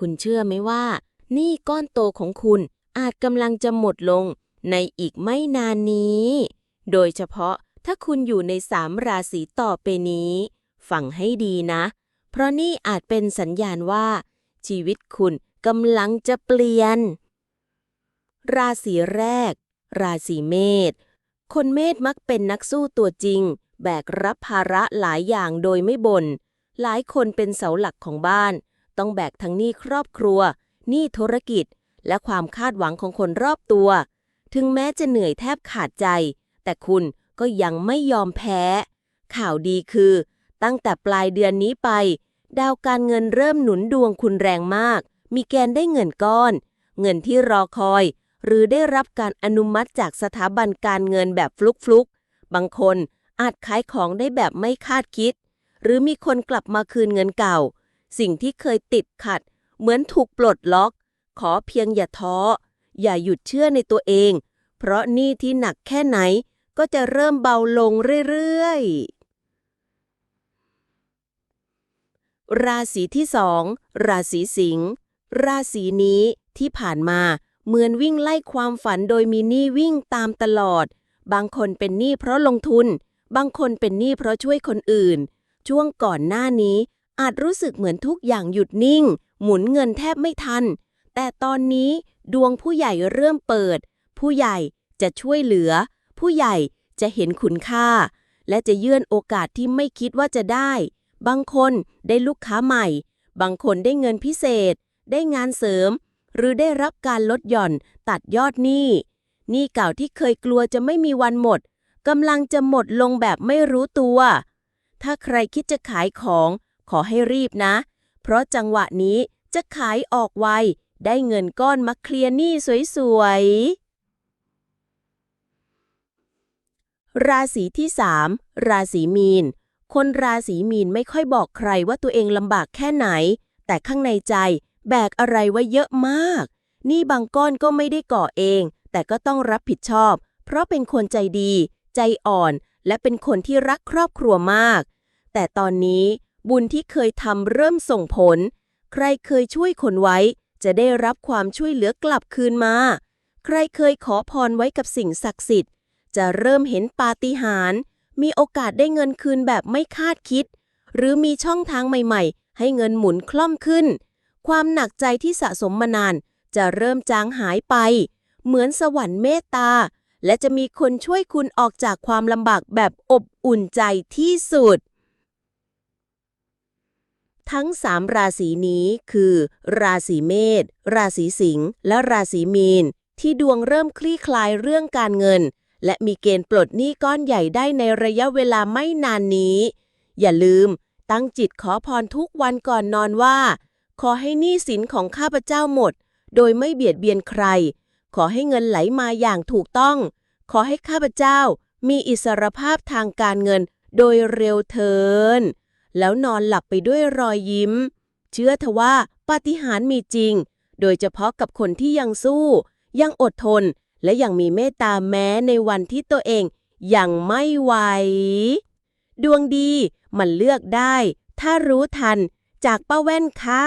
คุณเชื่อไหมว่าหนี้ก้อนโตของคุณอาจกำลังจะหมดลงในอีกไม่นานนี้ โดยเฉพาะถ้าคุณอยู่ในสามราศีต่อไปนี้ ฟังให้ดีนะ เพราะนี่อาจเป็นสัญญาณว่า ชีวิตคุณกำลังจะเปลี่ยน ราศีแรก ราศีเมษ คนเมษมักเป็นนักสู้ตัวจริง แบกรับภาระหลายอย่างโดยไม่บน่น หลายคนเป็นเสาหลักของบ้าน ต้องแบกทั้งหนี้ครอบครัว หนี้ธุรกิจ และความคาดหวังของคนรอบตัว ถึงแม้จะเหนื่อยแทบขาดใจ แต่คุณก็ยังไม่ยอมแพ้ ข่าวดีคือ ตั้งแต่ปลายเดือนนี้ไป ดาวการเงินเริ่มหนุนดวงคุณแรงมาก มีแกนได้เงินก้อน เงินที่รอคอย หรือได้รับการอนุมัติจากสถาบันการเงินแบบฟลุกๆ บางคนอาจขายของได้แบบไม่คาดคิด หรือมีคนกลับมาคืนเงินเก่า สิ่งที่เคยติดขัด เหมือนถูกปลดล็อก ขอเพียงอย่าท้อ อย่าหยุดเชื่อในตัวเอง เพราะหนี้ที่หนักแค่ไหนก็จะเริ่มเบาลงเรื่อยๆ ราศีที่สองราศีสิงห์ราศีนี้ที่ผ่านมาเหมือนวิ่งไล่ความฝันโดยมีหนี้วิ่งตามตลอด บางคนเป็นหนี้เพราะลงทุน บางคนเป็นหนี้เพราะช่วยคนอื่น ช่วงก่อนหน้านี้ อาจรู้สึกเหมือนทุกอย่างหยุดนิ่ง หมุนเงินแทบไม่ทัน แต่ตอนนี้ดวงผู้ใหญ่เริ่มเปิด ผู้ใหญ่จะช่วยเหลือ ผู้ใหญ่จะเห็นคุณค่า และจะยื่นโอกาสที่ไม่คิดว่าจะได้ บางคนได้ลูกค้าใหม่ บางคนได้เงินพิเศษ ได้งานเสริม หรือได้รับการลดหย่อนตัดยอดหนี้หนี้เก่าที่เคยกลัวจะไม่มีวันหมดกำลังจะหมดลงแบบไม่รู้ตัว ถ้าใครคิดจะขายของ ขอให้รีบนะ เพราะจังหวะนี้จะขายออกไว ได้เงินก้อนมาเคลียร์หนี้สวยๆ ราศีที่ 3 ราศีมีน คนราศีมีนไม่ค่อยบอกใครว่าตัวเองลำบากแค่ไหน แต่ข้างในใจแบกอะไรไว้เยอะมากหนี่บางก้อนก็ไม่ได้ก่อเอง แต่ก็ต้องรับผิดชอบ เพราะเป็นคนใจดี ใจอ่อน และเป็นคนที่รักครอบครัวมาก แต่ตอนนี้ บุญที่เคยทำเริ่มส่งผล ใครเคยช่วยคนไว้ จะได้รับความช่วยเหลือกลับคืนมา ใครเคยขอพรไว้กับสิ่งศักดิ์สิทธิ์ จะเริ่มเห็นปาฏิหาริย์มีโอกาสได้เงินคืนแบบไม่คาดคิด หรือมีช่องทางใหม่ๆ ให้เงินหมุนคล่อมขึ้น ความหนักใจที่สะสมมานาน จะเริ่มจางหายไป เหมือนสวรรค์เมตตา และจะมีคนช่วยคุณออกจากความลำบากแบบอบอุ่นใจที่สุด ทั้งสามราศีนี้คือ ราศีเมษ ราศีสิงห์ และราศีมีน ที่ดวงเริ่มคลี่คลายเรื่องการเงิน และมีเกณฑ์ปลดหนี้ก้อนใหญ่ได้ในระยะเวลาไม่นานนี้ อย่าลืม ตั้งจิตขอพรทุกวันก่อนนอนว่า ขอให้หนี้สินของข้าพเจ้าหมด โดยไม่เบียดเบียนใคร ขอให้เงินไหลมาอย่างถูกต้อง ขอให้ข้าพเจ้ามีอิสรภาพทางการเงินโดยเร็วเทิน แล้วนอนหลับไปด้วยรอยยิ้ม เชื่อเถอะว่าปาฏิหาริย์มีจริง โดยเฉพาะกับคนที่ยังสู้ ยังอดทน และยังมีเมตตาแม้ในวันที่ตัวเองยังไม่ไหว ดวงดีมันเลือกได้ ถ้ารู้ทันจากป้าแว่นค่ะ